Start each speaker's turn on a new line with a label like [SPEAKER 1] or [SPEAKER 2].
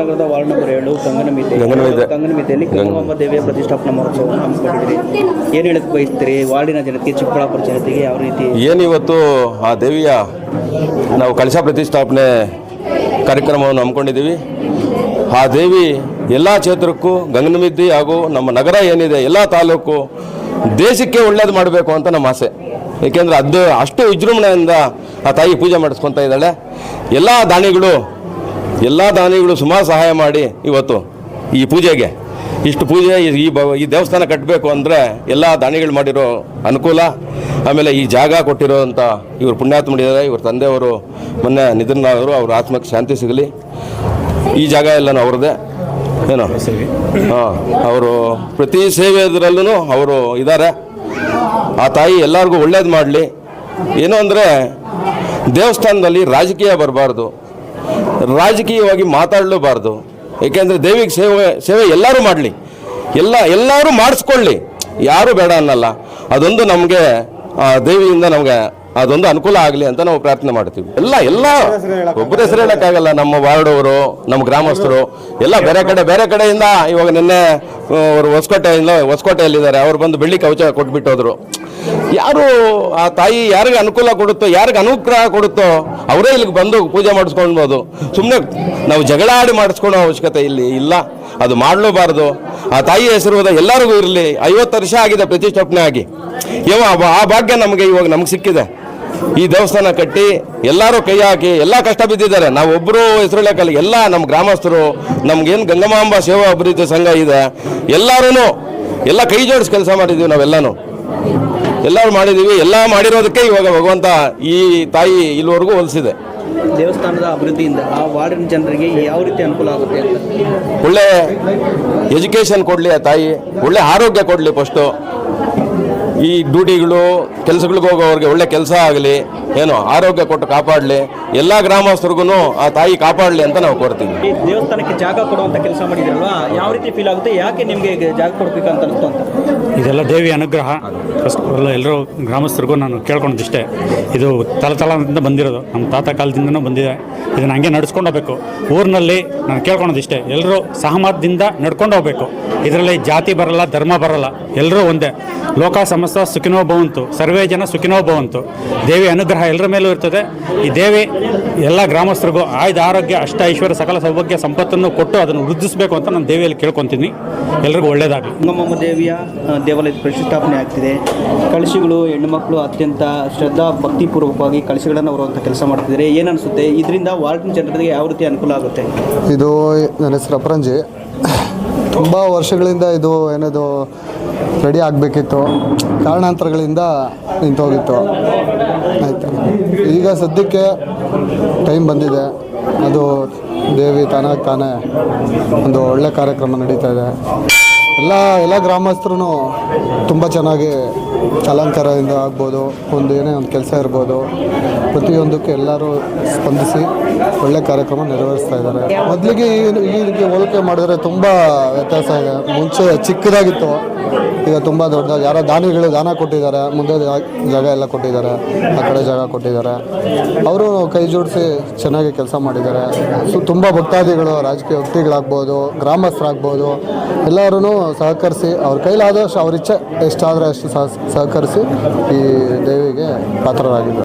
[SPEAKER 1] ನಗರದ ward number ಏಳು ಗಂಗನಮಿತೆ.
[SPEAKER 2] ಗಂಗನಮಿತೆ.
[SPEAKER 1] ಗಂಗನಮಿತೆಯಲ್ಲಿ ಗಂಗಮ್ಮ ದೇವಿಯ ಪ್ರತಿಷ್ಠಾಪನಾ ಮಹೋತ್ಸವವನ್ನು ಹಮ್ಮಿಕೊಂಡಿದ್ದೀರಿ. ಏನು ಹೇಳಕ್ ಬಯಸ್ತೀರಿ? ವಾರ್ಡಿನ ಜನತೆಗೆ ಚಿಕ್ಕಬಳ್ಳಾಪುರ ಜನತೆಗೆ ಯಾವ ರೀತಿ
[SPEAKER 2] ಏನಿವತ್ತು ಆ ದೇವಿಯ ನಾವು ಕಳಶ ಪ್ರತಿಷ್ಠಾಪನೆ ಕಾರ್ಯಕ್ರಮವನ್ನು ಹಮ್ಮಿಕೊಂಡಿದ್ದೀವಿ. ಆ ದೇವಿ ಎಲ್ಲ ಕ್ಷೇತ್ರಕ್ಕೂ ಗಂಗನಮಿದ್ದಿ ಹಾಗೂ ನಮ್ಮ ನಗರ ಏನಿದೆ ಎಲ್ಲ ತಾಲೂಕು ದೇಶಕ್ಕೆ ಒಳ್ಳೇದು ಮಾಡಬೇಕು ಅಂತ ನಮ್ಮ ಆಸೆ. ಏಕೆಂದರೆ ಅದು ಅಷ್ಟು ವಿಜೃಂಭಣೆಯಿಂದ ಆ ತಾಯಿ ಪೂಜೆ ಮಾಡಿಸ್ಕೊತಾ ಇದ್ದಾಳೆ. ಎಲ್ಲ ದಾನಿಗಳು ಎಲ್ಲ ದಾನಿಗಳು ಸುಮಾರು ಸಹಾಯ ಮಾಡಿ ಇವತ್ತು ಈ ಪೂಜೆಗೆ. ಇಷ್ಟು ಪೂಜೆ ಈ ಬ ಈ ದೇವಸ್ಥಾನ ಕಟ್ಟಬೇಕು ಅಂದರೆ ಎಲ್ಲ ದಾನಿಗಳು ಮಾಡಿರೋ ಅನುಕೂಲ. ಆಮೇಲೆ ಈ ಜಾಗ ಕೊಟ್ಟಿರೋವಂಥ ಇವರು ಪುಣ್ಯಾತ್ಮಡಿದ್ದಾರೆ ಇವ್ರ ತಂದೆಯವರು ಮೊನ್ನೆ ನಿಧನರಾದರು ಅವ್ರ ಆತ್ಮಕ್ಕೆ ಶಾಂತಿ ಸಿಗಲಿ. ಈ ಜಾಗ ಎಲ್ಲನೂ ಅವ್ರದ್ದೇ. ಏನೋ? ಹಾಂ ಅವರು ಪ್ರತಿ ಸೇವೆದ್ರಲ್ಲೂ ಅವರು ಇದ್ದಾರೆ. ಆ ತಾಯಿ ಎಲ್ಲರಿಗೂ ಒಳ್ಳೇದು ಮಾಡಲಿ. ಏನು ಅಂದರೆ ದೇವಸ್ಥಾನದಲ್ಲಿ ರಾಜಕೀಯ ಬರಬಾರ್ದು. ರಾಜಕೀಯವಾಗಿ ಮಾತಾಡಲೂಬಾರ್ದು. ಏಕೆಂದರೆ ದೇವಿಗೆ ಸೇವೆ ಸೇವೆ ಎಲ್ಲರೂ ಮಾಡಲಿ. ಎಲ್ಲ, ಎಲ್ಲರೂ ಮಾಡಿಸ್ಕೊಳ್ಳಿ. ಯಾರೂ ಬೇಡ ಅನ್ನಲ್ಲ. ಅದೊಂದು ನಮಗೆ ದೇವಿಯಿಂದ ನಮಗೆ ಅದೊಂದು ಅನುಕೂಲ ಆಗಲಿ ಅಂತ ನಾವು ಪ್ರಾರ್ಥನೆ ಮಾಡ್ತೀವಿ. ಎಲ್ಲ ಎಲ್ಲ ಒಬ್ಬರ ಹೆಸರು ಹೇಳೋಕ್ಕಾಗಲ್ಲ. ನಮ್ಮ ವಾರ್ಡವರು, ನಮ್ಮ ಗ್ರಾಮಸ್ಥರು, ಎಲ್ಲ ಬೇರೆ ಕಡೆ, ಬೇರೆ ಕಡೆಯಿಂದ ಇವಾಗ ನಿನ್ನೆ ಅವರು ಹೊಸಕೋಟೆಯಿಂದ ಹೊಸಕೋಟೆಯಲ್ಲಿದ್ದಾರೆ. ಅವ್ರು ಬಂದು ಬೆಳ್ಳಿ ಕವಚ ಕೊಟ್ಬಿಟ್ಟು ಹೋದ್ರು ಯಾರು ಆ ತಾಯಿ ಯಾರಿಗೆ ಅನುಕೂಲ ಕೊಡುತ್ತೋ, ಯಾರಿಗೆ ಅನುಗ್ರಹ ಕೊಡುತ್ತೋ, ಅವರೇ ಇಲ್ಲಿಗೆ ಬಂದು ಪೂಜೆ ಮಾಡಿಸ್ಕೊಳ್ಬೋದು. ಸುಮ್ಮನೆ ನಾವು ಜಗಳ ಆಡಿ ಮಾಡಿಸ್ಕೊಳ್ಳೋ ಅವಶ್ಯಕತೆ ಇಲ್ಲಿ ಇಲ್ಲ. ಅದು ಮಾಡಲೂಬಾರ್ದು. ಆ ತಾಯಿ ಹೆಸರು ಎಲ್ಲರಿಗೂ ಇರಲಿ. ಐವತ್ತು ವರ್ಷ ಆಗಿದೆ ಪ್ರತಿಷ್ಠಾಪನೆ ಆಗಿ. ಯಾವ ಆ ಭಾಗ್ಯ ನಮಗೆ ಇವಾಗ ನಮ್ಗೆ ಸಿಕ್ಕಿದೆ. ಈ ದೇವಸ್ಥಾನ ಕಟ್ಟಿ ಎಲ್ಲರೂ ಕೈ ಹಾಕಿ ಎಲ್ಲ ಕಷ್ಟ ಬಿದ್ದಿದ್ದಾರೆ. ನಾವು ಒಬ್ಬರು ಹೆಸರುಳ್ಳಕ್ಕಲ್ಲ ಎಲ್ಲ ನಮ್ಮ ಗ್ರಾಮಸ್ಥರು ನಮ್ಗೇನು ಗಂಗಮಾಂಬ ಸೇವಾ ಅಭಿವೃದ್ಧಿ ಸಂಘ ಇದೆ ಎಲ್ಲರೂ ಎಲ್ಲ ಕೈ ಜೋಡಿಸಿ ಕೆಲಸ ಮಾಡಿದ್ದೀವಿ ನಾವೆಲ್ಲನೂ. ಎಲ್ಲರೂ ಮಾಡಿದ್ದೀವಿ ಎಲ್ಲ ಮಾಡಿರೋದಕ್ಕೆ ಇವಾಗ ಭಗವಂತ ಈ ತಾಯಿ ಇಲ್ಲಿವರೆಗೂ ಹೋಲಿಸಿದೆ.
[SPEAKER 1] ದೇವಸ್ಥಾನದ ಅಭಿವೃದ್ಧಿಯಿಂದ ಆ ವಾರ್ಡಿನ ಜನರಿಗೆ ಯಾವ ರೀತಿ ಅನುಕೂಲ ಆಗುತ್ತೆ
[SPEAKER 2] ಒಳ್ಳೆ ಎಜುಕೇಷನ್ ಕೊಡಲಿ ಆ ತಾಯಿ ಒಳ್ಳೆ ಆರೋಗ್ಯ ಕೊಡಲಿ ಫಸ್ಟು ಈ ಡ್ಯೂಟಿಗಳು ಕೆಲಸಗಳಿಗೆ ಹೋಗೋವ್ರಿಗೆ ಒಳ್ಳೆ ಕೆಲಸ ಆಗಲಿ ಏನು ಆರೋಗ್ಯ ಕೊಟ್ಟು ಕಾಪಾಡಲಿ ಎಲ್ಲ ಗ್ರಾಮಸ್ಥರಿಗೂ ಆ ತಾಯಿ ಕಾಪಾಡಲಿ ಅಂತ ನಾವು ಕೋರ್ತೀವಿ.
[SPEAKER 1] ಈ ದೇವಸ್ಥಾನಕ್ಕೆ ಜಾಗ ಕೊಡುವಂತ ಕೆಲಸ ಮಾಡಿದ್ರಲ್ವಾ? ಯಾವ ರೀತಿ ಫೀಲ್ ಆಗುತ್ತೆ? ಯಾಕೆ ನಿಮಗೆ ಜಾಗ ಕೊಡ್ಬೇಕು ಅಂತ ಅನಿಸ್ತು ಅಂತ?
[SPEAKER 3] ಇದೆಲ್ಲ ದೇವಿ ಅನುಗ್ರಹ. ಫಸ್ಟ್ ಎಲ್ಲ ಎಲ್ಲರೂ ಗ್ರಾಮಸ್ಥರಿಗೂ ನಾನು ಕೇಳ್ಕೊಂಡಿದ್ದಿಷ್ಟೇ ಇದು ತಲತಲದಿಂದ ಬಂದಿರೋದು. ನಮ್ಮ ತಾತ ಕಾಲದಿಂದನೂ ಬಂದಿದೆ. ಇದನ್ನು ಹಂಗೆ ನಡೆಸ್ಕೊಂಡು ಹೋಗ್ಬೇಕು. ಊರಿನಲ್ಲಿ ನಾನು ಕೇಳ್ಕೊಳೋದಿಷ್ಟೇ ಎಲ್ಲರೂ ಸಹಮತದಿಂದ ನಡ್ಕೊಂಡು ಹೋಗ್ಬೇಕು. ಇದರಲ್ಲಿ ಜಾತಿ ಬರಲ್ಲ ಧರ್ಮ ಬರಲ್ಲ. ಎಲ್ಲರೂ ಒಂದೇ. ಲೋಕ ಸಮಸ್ತ ಸುಖಿನೋ ಭವಂತು. ಸರ್ವೇ ಜನ ಸುಖಿನೋ ಭವಂತು. ದೇವಿ ಅನುಗ್ರಹ ಎಲ್ಲರ ಮೇಲೂ ಇರ್ತದೆ. ಈ ದೇವಿ ಎಲ್ಲ ಗ್ರಾಮಸ್ಥರಿಗೂ ಆಯ್ದ ಆರೋಗ್ಯ ಅಷ್ಟ ಐಶ್ವರ್ಯ ಸಕಲ ಸೌಭಾಗ್ಯ ಸಂಪತ್ತನ್ನು ಕೊಟ್ಟು ಅದನ್ನು ವೃದ್ಧಿಸಬೇಕು ಅಂತ ನಾನು ದೇವಿಯಲ್ಲಿ ಕೇಳ್ಕೊತೀನಿ. ಎಲ್ರಿಗೂ ಒಳ್ಳೆಯದಾಗಲಿ
[SPEAKER 1] ನಮ್ಮಮ್ಮ ದೇವಿಯ ದೇವಾಲಯದ ಪ್ರತಿಷ್ಠಾಪನೆ ಆಗ್ತಿದೆ. ಕಳಶಿಗಳು ಹೆಣ್ಣುಮಕ್ಕಳು ಅತ್ಯಂತ ಶ್ರದ್ಧಾ ಭಕ್ತಿಪೂರ್ವಕವಾಗಿ ಕಳಶಿಗಳನ್ನು ಹೊರುವಂಥ ಕೆಲಸ ಮಾಡ್ತಿದ್ದಾರೆ. ಏನನ್ಸುತ್ತೆ ಅನಿಸುತ್ತೆ? ಇದರಿಂದ ವಾರ್ಡಿನ ಜನರಿಗೆ ಯಾವ ರೀತಿ ಅನುಕೂಲ ಆಗುತ್ತೆ?
[SPEAKER 4] ಇದು ನನ್ನ ಹೆಸರು ಅಪರಂಜಿ. ತುಂಬ ವರ್ಷಗಳಿಂದ ಇದು ಏನದು ರೆಡಿ ಆಗಬೇಕಿತ್ತು. ಕಾರಣಾಂತರಗಳಿಂದ ನಿಂತೋಗಿತ್ತು. ಆಯಿತು. ಈಗ ಸದ್ಯಕ್ಕೆ ಟೈಮ್ ಬಂದಿದೆ. ಅದು ದೇವಿ ತಾನಾಗಿ ತಾನೇ ಒಂದು ಒಳ್ಳೆ ಕಾರ್ಯಕ್ರಮ ನಡೀತಾ ಇದೆ. ಎಲ್ಲ ಎಲ್ಲ ಗ್ರಾಮಸ್ಥರು ತುಂಬ ಚೆನ್ನಾಗಿ ಅಲಂಕಾರದಿಂದ ಆಗ್ಬೋದು. ಒಂದು ಏನೇ ಒಂದು ಕೆಲಸ ಇರ್ಬೋದು. ಪ್ರತಿಯೊಂದಕ್ಕೂ ಎಲ್ಲರೂ ಸ್ಪಂದಿಸಿ ಒಳ್ಳೆ ಕಾರ್ಯಕ್ರಮ ನೆರವೇರಿಸ್ತಾ ಇದ್ದಾರೆ. ಮೊದಲಿಗೆ ಈ ರೀತಿ ಹೋಲಿಕೆ ಮಾಡಿದ್ರೆ ತುಂಬ ವ್ಯತ್ಯಾಸ ಇದೆ. ಮುಂಚೆ ಚಿಕ್ಕದಾಗಿತ್ತು. ಈಗ ತುಂಬ ದೊಡ್ಡದಾಗಿ ಯಾರೋ ದಾನಿಗಳು ದಾನ ಕೊಟ್ಟಿದ್ದಾರೆ. ಮುಂದೆ ಜಾಗ ಎಲ್ಲ ಕೊಟ್ಟಿದ್ದಾರೆ. ಆ ಕಡೆ ಜಾಗ ಕೊಟ್ಟಿದ್ದಾರೆ. ಅವರು ಕೈ ಜೋಡಿಸಿ ಚೆನ್ನಾಗಿ ಕೆಲಸ ಮಾಡಿದ್ದಾರೆ. ಸೊ, ತುಂಬ ಭಕ್ತಾದಿಗಳು, ರಾಜಕೀಯ ವ್ಯಕ್ತಿಗಳಾಗ್ಬೋದು, ಗ್ರಾಮಸ್ಥರಾಗ್ಬೋದು ಎಲ್ಲರೂ ಸಹಕರಿಸಿ ಅವ್ರ ಕೈಲಾದಷ್ಟು ಅವ್ರ ಇಚ್ಛೆ ಎಷ್ಟಾದರೆ ಅಷ್ಟು ಸಹ ಸಹಕರಿಸಿ ಈ ದೇವಿಗೆ ಪಾತ್ರರಾಗಿದ್ದಾರೆ.